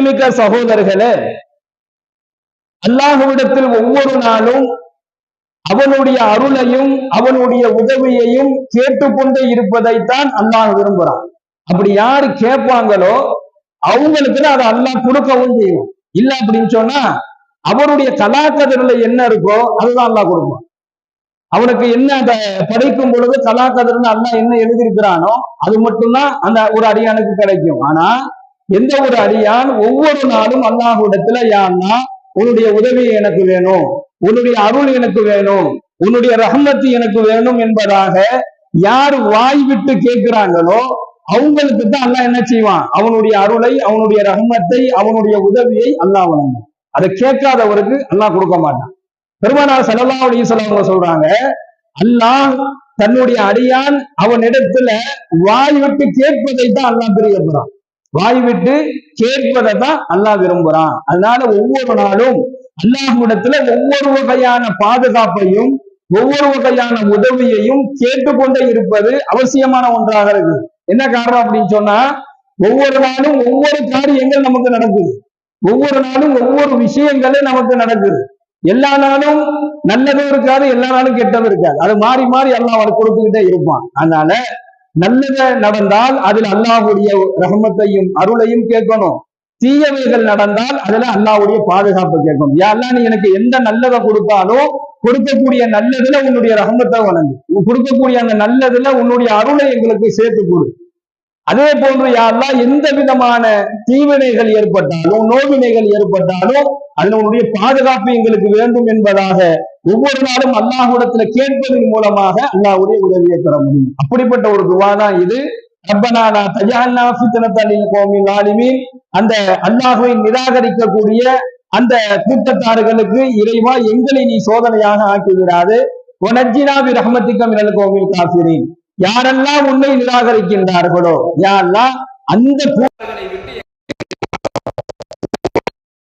மிக்க சகோதரர்களே அல்லாஹுவிடத்தில் ஒவ்வொரு நாளும் அவனுடைய அருளையும் அவனுடைய உதவியையும் கேட்டுக்கொண்டே இருப்பதைத்தான் அல்லாஹ் விரும்புறான் அப்படி யாரு கேட்பாங்களோ அவங்களுக்கு அதை அல்லாஹ் கொடுக்கவும் செய்யும். இல்ல அப்படின்னு சொன்னா அவருடைய கலாக்கதிரில என்ன இருக்கோ அதுதான் அல்லாஹ் கொடுப்பான். அவனுக்கு என்ன அந்த படைக்கும் பொழுது கலாக்கதிரில் அல்லாஹ் என்ன எழுதியிருக்கிறானோ அது மட்டும்தான் அந்த ஒரு அடியானுக்கு கிடைக்கும். ஆனா எந்த ஒரு அடியான் ஒவ்வொரு நாளும் அல்லாஹுடத்துல யான்னா உன்னுடைய உதவி எனக்கு வேணும் உன்னுடைய அருள் எனக்கு வேணும் உன்னுடைய ரஹமத்து எனக்கு வேணும் என்பதாக யார் வாய் விட்டு கேட்கிறாங்களோ அவங்களுக்கு தான் அல்லாஹ் என்ன செய்வான்? அவனுடைய அருளை அவனுடைய ரஹமத்தை அவனுடைய உதவியை அல்லாஹ் வழங்கும் அதை கேட்காதவருக்கு அல்லாஹ் கொடுக்க மாட்டான். பெருமானார் ஸல்லல்லாஹு அலைஹி அவங்க சொல்றாங்க அல்லாஹ் தன்னுடைய அடியான் அவனிடத்துல வாய் விட்டு கேட்பதை தான் அல்லாஹ் பிரியப்படுறான். வாய் விட்டு கேட்பதை தான் அல்லாஹ் விரும்புறான். அதனால ஒவ்வொரு நாளும் அல்லாஹ்விடத்துல ஒவ்வொரு வகையான பாதுகாப்பையும் ஒவ்வொரு வகையான உதவியையும் கேட்டுக்கொண்டே இருப்பது அவசியமான ஒன்றாக இருக்கு என்ன காரணம் அப்படின்னு சொன்னா ஒவ்வொரு நாளும் ஒவ்வொரு காரியங்கள் நமக்கு நடக்குது. ஒவ்வொரு நாளும் ஒவ்வொரு விஷயங்களும் நமக்கு நடக்குது. எல்லா நாளும் நல்லதும் இருக்காது எல்லா நாளும் கெட்டதும் இருக்காது. அது மாறி மாறி எல்லாம் அவனுக்கு கொடுத்துக்கிட்டே இருப்பான். அதனால நல்லது நடந்தால் அதில் அல்லாஹுடைய ரஹமத்தையும் அருளையும் கேட்கணும். தீயவைகள் நடந்தால் அதுல அல்லாவுடைய பாதுகாப்பு கேட்கணும். யா நீ எனக்கு எந்த நல்லதை கொடுத்தாலும் கொடுக்கக்கூடிய நல்லதுல உன்னுடைய ரகமத்தை வணங்கு கொடுக்கக்கூடிய அந்த நல்லதுல உன்னுடைய அருளை எங்களுக்கு சேர்த்து கொடு. அதே போன்று யாரெல்லாம் எந்த விதமான தீவினைகள் ஏற்பட்டாலும் நோவினைகள் ஏற்பட்டாலும் அதுல உன்னுடைய பாதுகாப்பு எங்களுக்கு வேண்டும் என்பதாக ஒவ்வொரு நாளும் அல்லாஹுடத்துல கேட்பதன் மூலமாக அல்லாஹுடைய உதவியை பெற முடியும். அப்படிப்பட்ட ஒரு துவா தான் இது. ரப்பனானா தஜான்னா ஃபித்னத்தலில் கோமின் ஆலிமீன் அந்த அல்லாஹுவை நிராகரிக்கக்கூடிய அந்த கூட்டத்தார்களுக்கு இறைவா எங்களை நீ சோதனையாக ஆக்கி விடாது ரஹமத்திக்கம் இரல் கோமில் காஃபிரின். யாரெல்லாம் உன்னை நிராகரிக்கின்றார்களோ யாரெல்லாம் அந்த